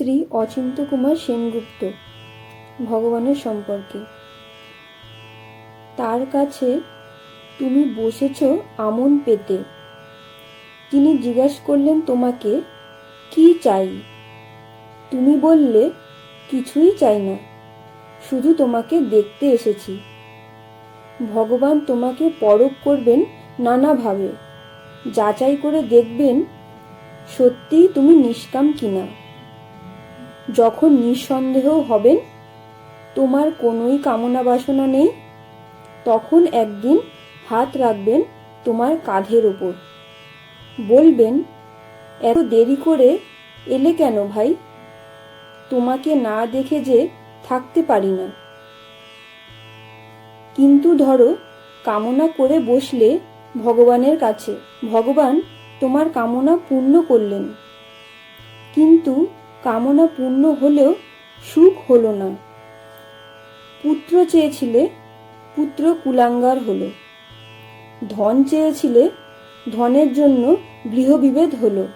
শ্রী অচিন্ত কুমার সেনগুপ্ত, ভগবানের সম্পর্কে। তার কাছে তুমি বসেছ আমন পেতে। তিনি জিজ্ঞেস করলেন, তোমাকে কি চাই? তুমি বললে, কিছুই চাই না, শুধু তোমাকে দেখতে এসেছি। ভগবান তোমাকে পরখ করবেন নানাভাবে। যাচাই করে দেখবেন সত্যিই তুমি নিষ্কাম কিনা। যখন নিঃসন্দেহ হবেন, তোমার কোনোই কামনা বাসনা নেই, তখন একদিন হাত রাখবেন তোমার কাঁধের ওপর বলবেন, এত দেরি করে এলে কেন ভাই? তোমাকে না দেখে যে থাকতে পারি না। কিন্তু ধরো, কামনা করে বসলে ভগবানের কাছে, ভগবান তোমার কামনা পূর্ণ করলেন। কিন্তু কামনা পূর্ণ হলেও সুখ হলো না। পুত্র চেয়েছিলে, পুত্র কুলাঙ্গার হলো। ধন চেয়েছিলে, ধনের জন্য গৃহবিভেদ হলো।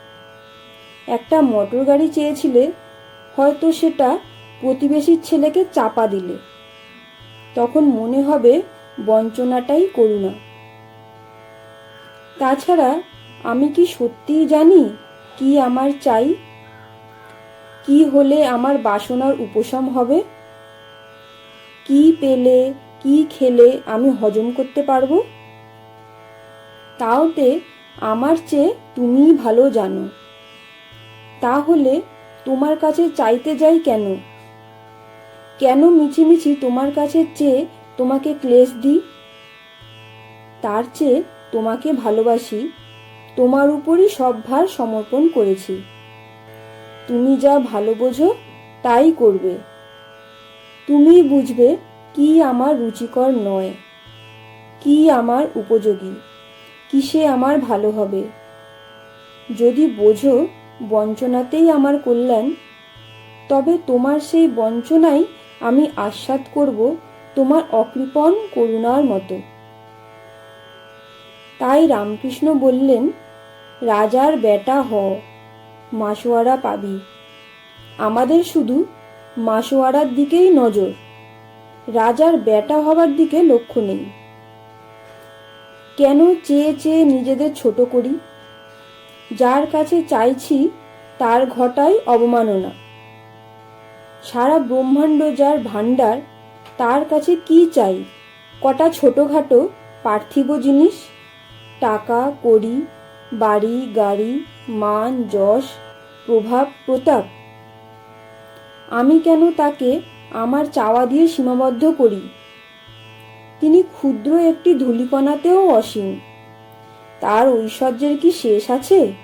একটা মোটর গাড়ি চেয়েছিলে, হয়তো সেটা প্রতিবেশীর ছেলেকে চাপা দিলে। তখন মনে হবে বঞ্চনাটাই করুণা। তাছাড়া আমি কি সত্যিই জানি কি আমার চাই? কি হলে আমার বাসনার উপশম হবে? কি পেলে, কি খেলে আমি হজম করতে পারব? তাওতে আমার চেয়ে তুমিই ভালো জানো। তাহলে তোমার কাছে চাইতে যাই কেন? কেন মিছিমিছি তোমার কাছে চেয়ে তোমাকে ক্লেশ দিই? তার চেয়ে তোমাকে ভালোবাসি, তোমার উপরই সব ভার সমর্পণ করেছি। তুমি যা ভালো বোঝো, তাই করবে। তুমিই বুঝবে কি আমার রুচিকর নয়, কি আমার উপযোগী, কিসে আমার ভালো হবে। যদি বোঝো বঞ্চনাতেই আমার কল্যাণ, তবে তোমার সেই বঞ্চনাই আমি আস্বাদ করব তোমার অকৃপণ করুণার মতো। তাই রামকৃষ্ণ বললেন, রাজার বেটা হ মাসোয়ারা পাবি। আমাদের শুধু মাসোয়ারার দিকেই নজর। রাজার বেটা হবার দিকে লক্ষ্য নেই। কেন চেয়ে চেয়ে নিজেদের ছোট করি? যার কাছে চাইছি তার ঘটাই অবমাননা। সারা ব্রহ্মাণ্ড যার ভাণ্ডার, তার কাছে কি চাই? কটা ছোটোখাটো পার্থিব জিনিস? টাকা, কড়ি বাড়ি, গাড়ি, মান, যশ, প্রভাব, প্রতাপ। আমি কেন তাকে আমার চাওয়া দিয়ে সীমাবদ্ধ করি? তিনি ক্ষুদ্র একটি ধূলিকণাতেও অসীম। তার ঐশ্বর্যের কি শেষ আছে?